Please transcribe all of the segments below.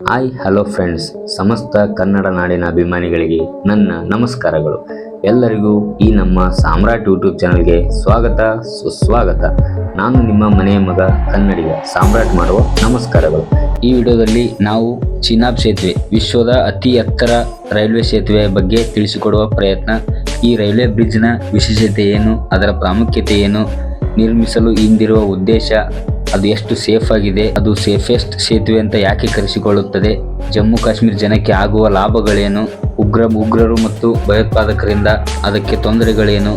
Hi, hello friends. ಸಮಸ್ತ ಕನ್ನಡ ನಾಡಿನ ಅಭಿಮಾನಿಗಳಿಗೆ ನನ್ನ ನಮಸ್ಕಾರಗಳು. ಎಲ್ಲರಿಗೂ ಈ ನಮ್ಮ ಸಾಮ್ರಾಟ್ ಯೂಟ್ಯೂಬ್ ಚಾನಲ್ಗೆ ಸ್ವಾಗತ, ಸುಸ್ವಾಗತ. ನಾನು ನಿಮ್ಮ ಮನೆಯ ಮಗ, ಕನ್ನಡಿಗ ಸಾಮ್ರಾಟ್ ಮಾಡುವ ನಮಸ್ಕಾರಗಳು. ಈ ವಿಡಿಯೋದಲ್ಲಿ ನಾವು ಚಿನಾಬ್ ಸೇತುವೆ, ವಿಶ್ವದ ಅತಿ ಎತ್ತರ ರೈಲ್ವೆ ಸೇತುವೆ ಬಗ್ಗೆ ತಿಳಿಸಿಕೊಡುವ ಪ್ರಯತ್ನ, ಈ ರೈಲ್ವೆ ಬ್ರಿಡ್ಜ್ನ ವಿಶೇಷತೆ ಏನು, ಅದರ ಪ್ರಾಮುಖ್ಯತೆ ಏನು, ನಿರ್ಮಿಸಲು ಹಿಂದಿರುವ ಉದ್ದೇಶ ಅದು ಎಷ್ಟು ಸೇಫ್ ಆಗಿದೆ, ಅದು ಸೇಫೆಸ್ಟ್ ಸೇತುವೆ ಅಂತ ಯಾಕೆ ಕರೆಸಿಕೊಳ್ಳುತ್ತದೆ? ಜಮ್ಮು ಕಾಶ್ಮೀರ ಜನಕ್ಕೆ ಆಗುವ ಲಾಭಗಳೇನು? ಉಗ್ರ ಉಗ್ರರು ಮತ್ತು ಭಯೋತ್ಪಾದಕರಿಂದ ಅದಕ್ಕೆ ತೊಂದರೆಗಳೇನು?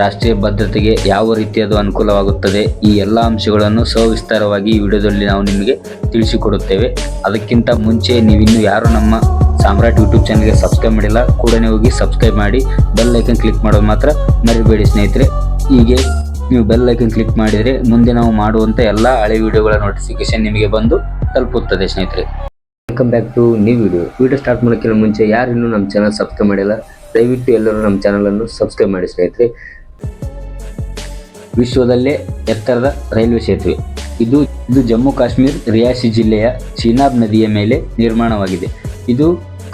ರಾಷ್ಟ್ರೀಯ ಭದ್ರತೆಗೆ ಯಾವ ರೀತಿ ಅದು ಅನುಕೂಲವಾಗುತ್ತದೆ? ಈ ಎಲ್ಲ ಅಂಶಗಳನ್ನು ಸವಿಸ್ತಾರವಾಗಿ ಈ ವಿಡಿಯೋದಲ್ಲಿ ನಾವು ನಿಮಗೆ ತಿಳಿಸಿಕೊಡುತ್ತೇವೆ. ಅದಕ್ಕಿಂತ ಮುಂಚೆ ನೀವಿನ್ನೂ ಯಾರು ನಮ್ಮ ಸಾಮ್ರಾಟ್ ಯೂಟ್ಯೂಬ್ ಚಾನಲ್ಗೆ ಸಬ್ಸ್ಕ್ರೈಬ್ ಮಾಡಿಲ್ಲ, ಕೂಡಲೇ ಹೋಗಿ ಸಬ್ಸ್ಕ್ರೈಬ್ ಮಾಡಿ, ಬೆಲ್ ಐಕನ್ ಕ್ಲಿಕ್ ಮಾಡೋದು ಮಾತ್ರ ಮರಿಬೇಡಿ ಸ್ನೇಹಿತರೆ. ಹೀಗೆ ನೀವು ಬೆಲ್ ಐಕನ್ ಕ್ಲಿಕ್ ಮಾಡಿದರೆ ಮುಂದೆ ನಾವು ಮಾಡುವಂಥ ಎಲ್ಲ ಹಳೆ ವಿಡಿಯೋಗಳ ನೋಟಿಫಿಕೇಶನ್ ನಿಮಗೆ ಬಂದು ತಲುಪುತ್ತದೆ ಸ್ನೇಹಿತರೆ. Welcome back to new video video start ಮಾಡೋಕ್ಕಿಂತ ಮುಂಚೆ ಯಾರು ಇನ್ನೂ ನಮ್ಮ ಚಾನಲ್ ಸಬ್ಸ್ಕ್ರೈಬ್ ಮಾಡಿಲ್ಲ, ದಯವಿಟ್ಟು ಎಲ್ಲರೂ ನಮ್ಮ ಚಾನಲನ್ನು ಸಬ್ಸ್ಕ್ರೈಬ್ ಮಾಡಿ ಸ್ನೇಹಿತರೆ. ವಿಶ್ವದಲ್ಲೇ ಎತ್ತರದ ರೈಲ್ವೆ ಸೇತುವೆ. ಇದು ಇದು ಜಮ್ಮು ಕಾಶ್ಮೀರ್ ರಿಯಾಸಿ ಜಿಲ್ಲೆಯ ಚೀನಾಬ್ ನದಿಯ ಮೇಲೆ ನಿರ್ಮಾಣವಾಗಿದೆ. ಇದು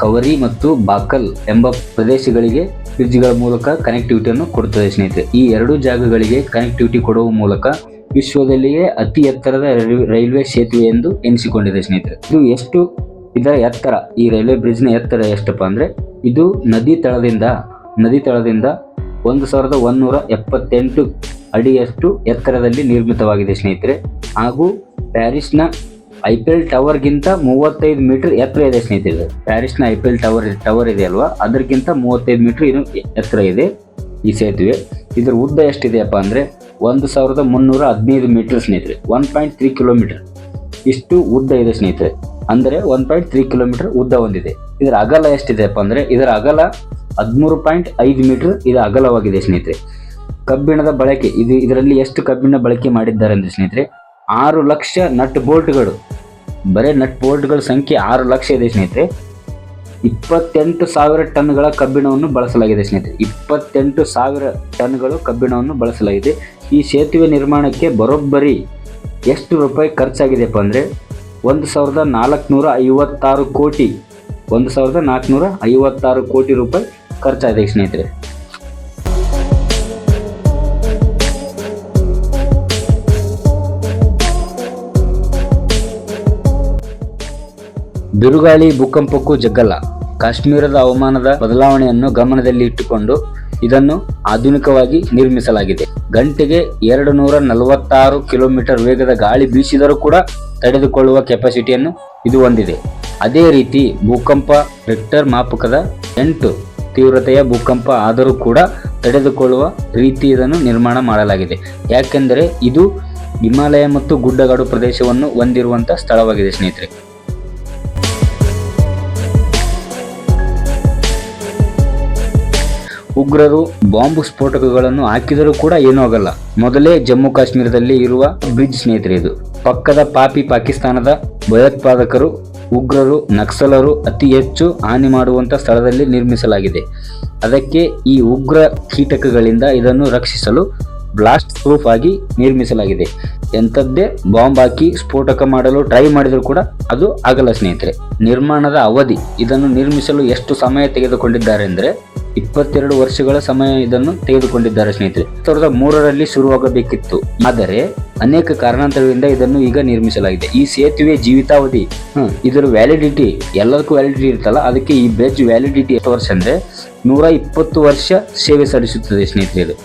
ಕವರಿ ಮತ್ತು ಬಾಕಲ್ ಎಂಬ ಪ್ರದೇಶಗಳಿಗೆ ಬ್ರಿಡ್ಜ್ಗಳ ಮೂಲಕ ಕನೆಕ್ಟಿವಿಟಿಯನ್ನು ಕೊಡುತ್ತದೆ ಸ್ನೇಹಿತರೆ. ಈ ಎರಡು ಜಾಗಗಳಿಗೆ ಕನೆಕ್ಟಿವಿಟಿ ಕೊಡುವ ಮೂಲಕ ವಿಶ್ವದಲ್ಲಿಯೇ ಅತಿ ಎತ್ತರದ ರೈಲ್ವೆ ಸೇತುವೆ ಎಂದು ಎನಿಸಿಕೊಂಡಿದೆ ಸ್ನೇಹಿತರೆ. ಇದು ಎಷ್ಟು, ಇದರ ಎತ್ತರ, ಈ ರೈಲ್ವೆ ಬ್ರಿಡ್ಜ್ನ ಎತ್ತರ ಎಷ್ಟಪ್ಪ ಅಂದರೆ, ಇದು ನದಿ ತಳದಿಂದ ನದಿ ತಳದಿಂದ ಒಂದು ಸಾವಿರದ ಒಂದೂರ ಎಪ್ಪತ್ತೆಂಟು ಅಡಿಯಷ್ಟು ಎತ್ತರದಲ್ಲಿ ನಿರ್ಮಿತವಾಗಿದೆ ಸ್ನೇಹಿತರೆ. ಹಾಗೂ ಪ್ಯಾರಿಸ್ನ ಐಪಿಎಲ್ ಟವರ್ಗಿಂತ ಮೂವತ್ತೈದು ಮೀಟರ್ ಎತ್ತರ ಇದೆ ಸ್ನೇಹಿತರೆ. ಪ್ಯಾರಿಸ್ನ ಐಪಿಎಲ್ ಟವರ್ ಟವರ್ ಇದೆ ಅಲ್ವಾ? ಅದಕ್ಕಿಂತ ಮೂವತ್ತೈದು ಮೀಟರ್ ಇನ್ನು ಎತ್ತರ ಇದೆ ಈ ಸೇತುವೆ. ಇದರ ಉದ್ದ ಎಷ್ಟಿದೆಯಪ್ಪ ಅಂದರೆ ಒಂದು ಸಾವಿರದ ಮುನ್ನೂರ ಹದಿನೈದು ಮೀಟರ್ ಸ್ನೇಹಿತರೆ. One point three kilometer. ಇಷ್ಟು ಉದ್ದ ಇದೆ ಸ್ನೇಹಿತರೆ. ಅಂದರೆ ಒನ್ ಪಾಯಿಂಟ್ ತ್ರೀ ಕಿಲೋಮೀಟರ್ ಉದ್ದ ಹೊಂದಿದೆ. ಇದರ ಅಗಲ ಎಷ್ಟಿದೆಯಪ್ಪ ಅಂದರೆ ಇದರ ಅಗಲ ಹದಿಮೂರು ಪಾಯಿಂಟ್ ಐದು ಮೀಟರ್ ಇದು ಅಗಲವಾಗಿದೆ ಸ್ನೇಹಿತರೆ. ಕಬ್ಬಿಣದ ಬಳಕೆ, ಇದು ಇದರಲ್ಲಿ ಎಷ್ಟು ಕಬ್ಬಿಣ ಬಳಕೆ ಮಾಡಿದ್ದಾರೆ ಅಂದರೆ ಸ್ನೇಹಿತರೆ, ಆರು ಲಕ್ಷ ನಟ್ ಬೋಲ್ಟ್ಗಳು ಬರೀ ನಟ್ ಬೋಲ್ಟ್ಗಳ ಸಂಖ್ಯೆ ಆರು ಲಕ್ಷ ಇದೆ ಸ್ನೇಹಿತರೆ. ಇಪ್ಪತ್ತೆಂಟು ಸಾವಿರ ಟನ್ಗಳ ಕಬ್ಬಿಣವನ್ನು ಬಳಸಲಾಗಿದೆ ಸ್ನೇಹಿತರೆ. ಇಪ್ಪತ್ತೆಂಟು ಸಾವಿರ ಟನ್ಗಳು ಕಬ್ಬಿಣವನ್ನು ಬಳಸಲಾಗಿದೆ. ಈ ಸೇತುವೆ ನಿರ್ಮಾಣಕ್ಕೆ ಬರೋಬ್ಬರಿ ಎಷ್ಟು ರೂಪಾಯಿ ಖರ್ಚಾಗಿದೆಯಪ್ಪ ಅಂದರೆ ಒಂದು ಸಾವಿರದ ನಾಲ್ಕುನೂರ ಐವತ್ತಾರು ಕೋಟಿ, ಒಂದು ಸಾವಿರದ ನಾಲ್ಕುನೂರ ಐವತ್ತಾರು ಕೋಟಿ ರೂಪಾಯಿ ಖರ್ಚಾಗಿದೆ ಸ್ನೇಹಿತರೆ. ಬಿರುಗಾಳಿ ಭೂಕಂಪಕ್ಕೂ ಜಗ್ಗಲ್ಲ. ಕಾಶ್ಮೀರದ ಹವಾಮಾನದ ಬದಲಾವಣೆಯನ್ನು ಗಮನದಲ್ಲಿ ಇಟ್ಟುಕೊಂಡು ಇದನ್ನು ಆಧುನಿಕವಾಗಿ ನಿರ್ಮಿಸಲಾಗಿದೆ. ಗಂಟೆಗೆ ಎರಡು ನೂರ ನಲವತ್ತಾರು ಕಿಲೋಮೀಟರ್ ವೇಗದ ಗಾಳಿ ಬೀಸಿದರೂ ಕೂಡ ತಡೆದುಕೊಳ್ಳುವ ಕೆಪಾಸಿಟಿಯನ್ನು ಇದು ಹೊಂದಿದೆ. ಅದೇ ರೀತಿ ಭೂಕಂಪ ರಿಕ್ಟರ್ ಮಾಪಕದ ಎಂಟು ತೀವ್ರತೆಯ ಭೂಕಂಪ ಆದರೂ ಕೂಡ ತಡೆದುಕೊಳ್ಳುವ ರೀತಿ ಇದನ್ನು ನಿರ್ಮಾಣ ಮಾಡಲಾಗಿದೆ. ಯಾಕೆಂದರೆ ಇದು ಹಿಮಾಲಯ ಮತ್ತು ಗುಡ್ಡಗಾಡು ಪ್ರದೇಶವನ್ನು ಹೊಂದಿರುವಂಥ ಸ್ಥಳವಾಗಿದೆ ಸ್ನೇಹಿತರೆ. ಉಗ್ರರು ಬಾಂಬ್ ಸ್ಫೋಟಕಗಳನ್ನು ಹಾಕಿದರೂ ಕೂಡ ಏನೂ ಆಗಲ್ಲ. ಮೊದಲೇ ಜಮ್ಮು ಕಾಶ್ಮೀರದಲ್ಲಿ ಇರುವ ಬ್ರಿಡ್ಜ್ ಸ್ನೇಹಿತರೆ ಇದು. ಪಕ್ಕದ ಪಾಪಿ ಪಾಕಿಸ್ತಾನದ ಭಯೋತ್ಪಾದಕರು, ಉಗ್ರರು, ನಕ್ಸಲರು ಅತಿ ಹೆಚ್ಚು ಹಾನಿ ಮಾಡುವಂತ ಸ್ಥಳದಲ್ಲಿ ನಿರ್ಮಿಸಲಾಗಿದೆ. ಅದಕ್ಕೆ ಈ ಉಗ್ರ ಕೀಟಕಗಳಿಂದ ಇದನ್ನು ರಕ್ಷಿಸಲು ಬ್ಲಾಸ್ಟ್ ಪ್ರೂಫ್ ಆಗಿ ನಿರ್ಮಿಸಲಾಗಿದೆ. ಎಂಥದ್ದೇ ಬಾಂಬ್ ಹಾಕಿ ಸ್ಫೋಟಕ ಮಾಡಲು ಟ್ರೈ ಮಾಡಿದರೂ ಕೂಡ ಅದು ಆಗಲ್ಲ ಸ್ನೇಹಿತರೆ. ನಿರ್ಮಾಣದ ಅವಧಿ, ಇದನ್ನು ನಿರ್ಮಿಸಲು ಎಷ್ಟು ಸಮಯ ತೆಗೆದುಕೊಂಡಿದ್ದಾರೆ ಅಂದರೆ ಇಪ್ಪತ್ತೆರಡು ವರ್ಷಗಳ ಸಮಯ ಇದನ್ನು ತೆಗೆದುಕೊಂಡಿದ್ದಾರೆ ಸ್ನೇಹಿತರೆ. ಸಾವಿರದ ಮೂರರಲ್ಲಿ ಶುರುವಾಗಬೇಕಿತ್ತು. ಆದರೆ ಅನೇಕ ಕಾರಣಾಂತರಗಳಿಂದ ಇದನ್ನು ಈಗ ನಿರ್ಮಿಸಲಾಗಿದೆ. ಈ ಸೇತುವೆ ಜೀವಿತಾವಧಿ ಇದರ ವ್ಯಾಲಿಡಿಟಿ ಎಲ್ಲದಕ್ಕೂ ವ್ಯಾಲಿಡಿಟಿ ಇರುತ್ತಲ್ಲ, ಅದಕ್ಕೆ ಈ ಬ್ರಿಡ್ಜ್ ವ್ಯಾಲಿಡಿಟಿ ಎಷ್ಟು ವರ್ಷ ಅಂದ್ರೆ ನೂರ ಇಪ್ಪತ್ತು ವರ್ಷ ಸೇವೆ ಸಲ್ಲಿಸುತ್ತದೆ ಸ್ನೇಹಿತರೆ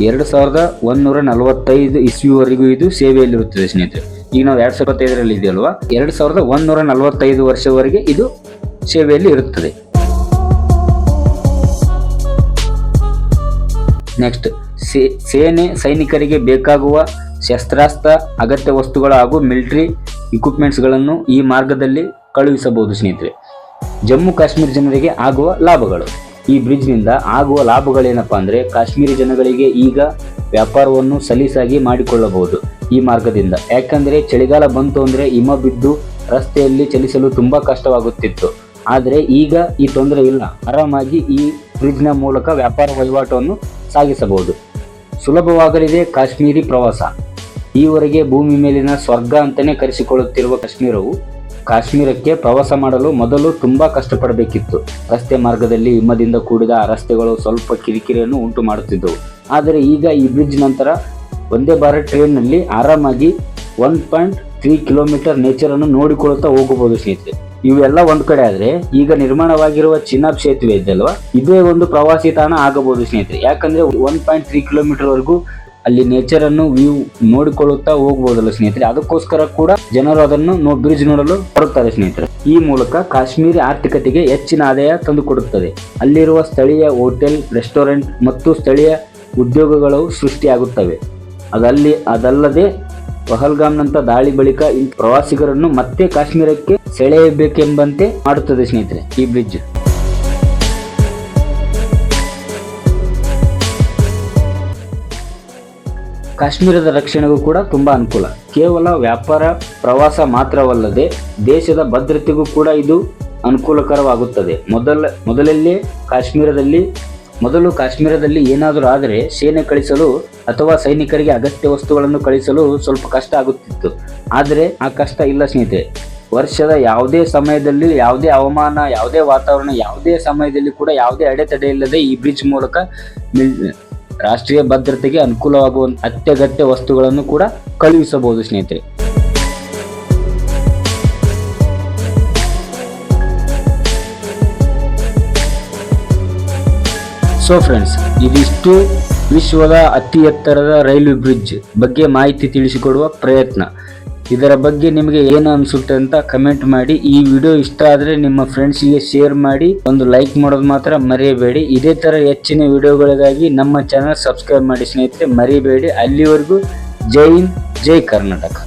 ಎರಡು ಸಾವಿರದ ಒಂದೂರ ನಲವತ್ತೈದು ಇಸ್ವಿವರೆಗೂ ಇದು ಸೇವೆಯಲ್ಲಿರುತ್ತದೆ ಸ್ನೇಹಿತರೆ. ಈಗ ನಾವು ಎರಡು ಸಾವಿರದ ಇಪ್ಪತ್ತೈದರಲ್ಲಿ ಇದೆಯಲ್ವಾ? ಎರಡು ಸಾವಿರದ ಒಂದೂರ ನಲವತ್ತೈದು ವರ್ಷವರೆಗೆ ಇದು ಸೇವೆಯಲ್ಲಿ ಇರುತ್ತದೆ. ನೆಕ್ಸ್ಟ್ ಸೇನೆ ಸೈನಿಕರಿಗೆ ಬೇಕಾಗುವ ಶಸ್ತ್ರಾಸ್ತ್ರ, ಅಗತ್ಯ ವಸ್ತುಗಳು ಹಾಗೂ ಮಿಲಿಟರಿ ಇಕ್ವಿಪ್ಮೆಂಟ್ಸ್ಗಳನ್ನು ಈ ಮಾರ್ಗದಲ್ಲಿ ಕಳುಹಿಸಬಹುದು ಸ್ನೇಹಿತರೆ. ಜಮ್ಮು ಕಾಶ್ಮೀರ ಜನರಿಗೆ ಆಗುವ ಲಾಭಗಳು. ಈ ಬ್ರಿಡ್ಜ್ನಿಂದ ಆಗುವ ಲಾಭಗಳೇನಪ್ಪ ಅಂದರೆ ಕಾಶ್ಮೀರಿ ಜನಗಳಿಗೆ ಈಗ ವ್ಯಾಪಾರವನ್ನು ಸಲೀಸಾಗಿ ಮಾಡಿಕೊಳ್ಳಬಹುದು ಈ ಮಾರ್ಗದಿಂದ. ಯಾಕಂದರೆ ಚಳಿಗಾಲ ಬಂತು ಅಂದರೆ ಹಿಮ ಬಿದ್ದು ರಸ್ತೆಯಲ್ಲಿ ಚಲಿಸಲು ತುಂಬ ಕಷ್ಟವಾಗುತ್ತಿತ್ತು. ಆದರೆ ಈಗ ಈ ತೊಂದರೆ ಇಲ್ಲ. ಆರಾಮಾಗಿ ಈ ಬ್ರಿಡ್ಜ್ನ ಮೂಲಕ ವ್ಯಾಪಾರ ವಹಿವಾಟವನ್ನು ಸಾಗಿಸಬಹುದು. ಸುಲಭವಾಗಲಿದೆ ಕಾಶ್ಮೀರಿ ಪ್ರವಾಸ. ಈವರೆಗೆ ಭೂಮಿ ಮೇಲಿನ ಸ್ವರ್ಗ ಅಂತಲೇ ಕರೆಸಿಕೊಳ್ಳುತ್ತಿರುವ ಕಾಶ್ಮೀರವು ಕಾಶ್ಮೀರಕ್ಕೆ ಪ್ರವಾಸ ಮಾಡಲು ಮೊದಲು ತುಂಬಾ ಕಷ್ಟಪಡಬೇಕಿತ್ತು. ರಸ್ತೆ ಮಾರ್ಗದಲ್ಲಿ ಹಿಮದಿಂದ ಕೂಡಿದ ರಸ್ತೆಗಳು ಸ್ವಲ್ಪ ಕಿರಿಕಿರಿಯನ್ನು ಉಂಟು ಮಾಡುತ್ತಿದ್ದವು. ಆದರೆ ಈಗ ಈ ಬ್ರಿಡ್ಜ್ ನಂತರ ಒಂದೇ ಭಾರತ್ ಟ್ರೈನ್ನಲ್ಲಿ ಆರಾಮಾಗಿ one point three kilometer nature ಅನ್ನು ನೋಡಿಕೊಳ್ಳುತ್ತಾ ಹೋಗಬಹುದು ಸ್ನೇಹಿತರೆ ಇವೆಲ್ಲ ಒಂದು ಕಡೆ ಆದ್ರೆ ಈಗ ನಿರ್ಮಾಣವಾಗಿರುವ ಚಿನಾಬ್ ಸೇತುವೆ ಇದೆಯಲ್ವಾ ಇದೇ ಒಂದು ಪ್ರವಾಸಿ ತಾಣ ಆಗಬಹುದು ಸ್ನೇಹಿತರೆ ಯಾಕಂದ್ರೆ ಒನ್ ಪಾಯಿಂಟ್ ತ್ರೀ ಕಿಲೋಮೀಟರ್ ವರೆಗೂ ಅಲ್ಲಿ ನೇಚರ್ ಅನ್ನು ವ್ಯೂ ನೋಡಿಕೊಳ್ಳುತ್ತಾ ಹೋಗಬಹುದಲ್ಲ ಸ್ನೇಹಿತರೆ? ಅದಕ್ಕೋಸ್ಕರ ಕೂಡ ಜನರು ಅದನ್ನು ನೋ ಬ್ರಿಡ್ಜ್ ನೋಡಲು ಬರುತ್ತಾರೆ ಸ್ನೇಹಿತರೆ. ಈ ಮೂಲಕ ಕಾಶ್ಮೀರಿ ಆರ್ಥಿಕತೆಗೆ ಹೆಚ್ಚಿನ ಆದಾಯ ತಂದುಕೊಡುತ್ತದೆ. ಅಲ್ಲಿರುವ ಸ್ಥಳೀಯ ಹೋಟೆಲ್, ರೆಸ್ಟೋರೆಂಟ್ ಮತ್ತು ಸ್ಥಳೀಯ ಉದ್ಯೋಗಗಳು ಸೃಷ್ಟಿಯಾಗುತ್ತವೆ. ಅದಲ್ಲಿ, ಅದಲ್ಲದೆ ಪಹಲ್ಗಾಮ್ನಂತ ದಾಳಿ ಬಳಿಕ ಈ ಪ್ರವಾಸಿಗರನ್ನು ಮತ್ತೆ ಕಾಶ್ಮೀರಕ್ಕೆ ಸೆಳೆಯಬೇಕೆಂಬಂತೆ ಮಾಡುತ್ತದೆ ಸ್ನೇಹಿತರೆ ಈ ಬ್ರಿಡ್ಜ್ ಕಾಶ್ಮೀರದ ರಕ್ಷಣೆಗೂ ಕೂಡ ತುಂಬಾ ಅನುಕೂಲ. ಕೇವಲ ವ್ಯಾಪಾರ, ಪ್ರವಾಸ ಮಾತ್ರವಲ್ಲದೆ ದೇಶದ ಭದ್ರತೆಗೂ ಕೂಡ ಇದು ಅನುಕೂಲಕರವಾಗುತ್ತದೆ. ಮೊದಲ, ಮೊದಲಲ್ಲೇ ಕಾಶ್ಮೀರದಲ್ಲಿ, ಮೊದಲು ಕಾಶ್ಮೀರದಲ್ಲಿ ಏನಾದರೂ ಆದರೆ ಸೇನೆ ಕಳಿಸಲು ಅಥವಾ ಸೈನಿಕರಿಗೆ ಅಗತ್ಯ ವಸ್ತುಗಳನ್ನು ಕಳಿಸಲು ಸ್ವಲ್ಪ ಕಷ್ಟ ಆಗುತ್ತಿತ್ತು. ಆದರೆ ಆ ಕಷ್ಟ ಇಲ್ಲ ಸ್ನೇಹಿತರೆ. ವರ್ಷದ ಯಾವುದೇ ಸಮಯದಲ್ಲಿ ಯಾವುದೇ ಹವಾಮಾನ, ಯಾವುದೇ ವಾತಾವರಣ, ಯಾವುದೇ ಸಮಯದಲ್ಲಿ ಕೂಡ ಯಾವುದೇ ಅಡೆತಡೆ ಇಲ್ಲದೆ ಈ ಬ್ರಿಡ್ಜ್ ಮೂಲಕ ಮಿಲ್- ರಾಷ್ಟ್ರೀಯ ಭದ್ರತೆಗೆ ಅನುಕೂಲವಾಗುವ ಅತ್ಯಗತ್ಯ ವಸ್ತುಗಳನ್ನು ಕೂಡ ಕಳುಹಿಸಬಹುದು, ಸ್ನೇಹಿತರೆ. ಸೊ ಫ್ರೆಂಡ್ಸ್ ಇದಿಷ್ಟು ವಿಶ್ವದ ಅತಿ ಎತ್ತರದ ರೈಲ್ವೆ ಬ್ರಿಡ್ಜ್ ಬಗ್ಗೆ ಮಾಹಿತಿ ತಿಳಿಸಿಕೊಡುವ ಪ್ರಯತ್ನ. ಇದರ ಬಗ್ಗೆ ನಿಮಗೆ ಏನು ಅನ್ಸುತ್ತೆ ಅಂತ ಕಮೆಂಟ್ ಮಾಡಿ. ಈ ವಿಡಿಯೋ ಇಷ್ಟ ಆದರೆ ನಿಮ್ಮ ಫ್ರೆಂಡ್ಸ್ಗೆ ಶೇರ್ ಮಾಡಿ. ಒಂದು ಲೈಕ್ ಮಾಡೋದು ಮಾತ್ರ ಮರೆಯಬೇಡಿ ಇದೇ ತರ ಹೆಚ್ಚಿನ ವಿಡಿಯೋಗಳಿಗಾಗಿ ನಮ್ಮ ಚಾನಲ್ ಸಬ್ಸ್ಕ್ರೈಬ್ ಮಾಡಿ ಸ್ನೇಹಿತರೆ, ಮರಿಬೇಡಿ. ಅಲ್ಲಿವರೆಗೂ ಜೈ ಹಿಂದ್, ಜೈ ಕರ್ನಾಟಕ.